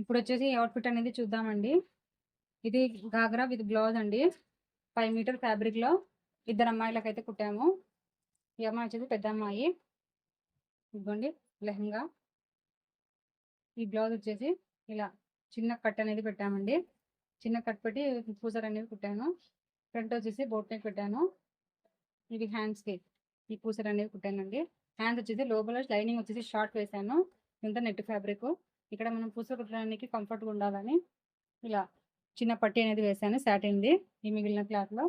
ఇప్పుడు వచ్చేసి అవుట్ఫిట్ అనేది చూద్దామండి. ఇది గాగ్రా విత్ బ్లౌజ్ అండి. ఫైవ్ మీటర్ ఫ్యాబ్రిక్లో ఇద్దరు అమ్మాయిలకు అయితే కుట్టాము. ఈ అమ్మాయి వచ్చేసి పెద్ద అమ్మాయి. ఇదిగోండి లెహంగా. ఈ బ్లౌజ్ వచ్చేసి ఇలా చిన్న కట్ అనేది పెట్టామండి. చిన్న కట్ పెట్టి పూసర్ అనేది కుట్టాను. ఫ్రంట్ వచ్చేసి బోట్ నెక్ పెట్టాను. ఇవి హ్యాండ్స్కి ఈ పూసర్ అనేది కుట్టానండి. హ్యాండ్స్ వచ్చేసి లోపల లైనింగ్ వచ్చేసి షార్ట్ వేసాను. ఇంత నెట్ ఫ్యాబ్రిక్ ఇక్కడ మనం పూస కుట్టడానికి కంఫర్ట్గా ఉండాలని ఇలా చిన్న పట్టి అనేది వేసాను సాటిన్ది ఈ మిగిలిన క్లాత్లో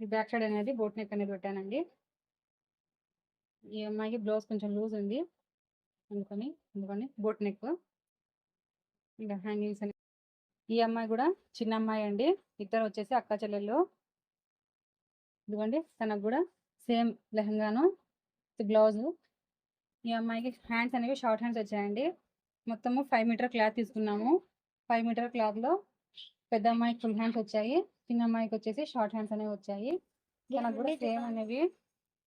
ఈ బ్యాక్ సైడ్ అనేది బోట్ నెక్ అనేది పెట్టానండి. ఈ అమ్మాయికి బ్లౌజ్ కొంచెం లూజ్ ఉంది. అందుకని అందుకని బోట్ నెక్ ఇంకా హ్యాంగింగ్స్ అనేవి ఈ అమ్మాయి కూడా చిన్న అమ్మాయి అండి. ఇద్దరు వచ్చేసి అక్క చెల్లెళ్ళు. ఇదిగోండి తనకు కూడా సేమ్ లెహంగాను బ్లౌజు ఈ అమ్మాయికి హ్యాండ్స్ అనేవి షార్ట్ హ్యాండ్స్ వచ్చాయండి. మొత్తము ఫైవ్ మీటర్ క్లాత్ తీసుకున్నాము. ఫైవ్ మీటర్ క్లాత్లో పెద్ద అమ్మాయికి ఫుల్ హ్యాండ్స్ వచ్చాయి. చిన్న అమ్మాయికి వచ్చేసి షార్ట్ హ్యాండ్స్ అనేవి వచ్చాయి. తనకు కూడా సేమ్ అనేవి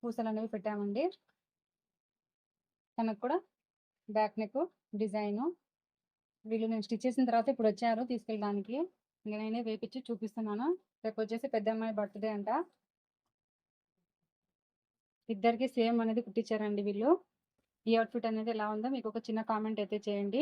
పూసలు అనేవి పెట్టామండి. తనకు కూడా బ్యాక్ నెక్ డిజైను వీళ్ళు నేను స్టిచ్ చేసిన తర్వాత ఇప్పుడు వచ్చారు తీసుకెళ్ళడానికి. ఇంకా నేనే వేపించి చూపిస్తున్నాను. రేపు వచ్చేసి పెద్ద అమ్మాయి బర్త్డే అంట. ఇద్దరికి సేమ్ అనేది కుట్టించారండి వీళ్ళు. ఈ అవుట్ఫిట్ అనేది ఎలా ఉందో మీకు ఒక చిన్న కామెంట్ అయితే చేయండి.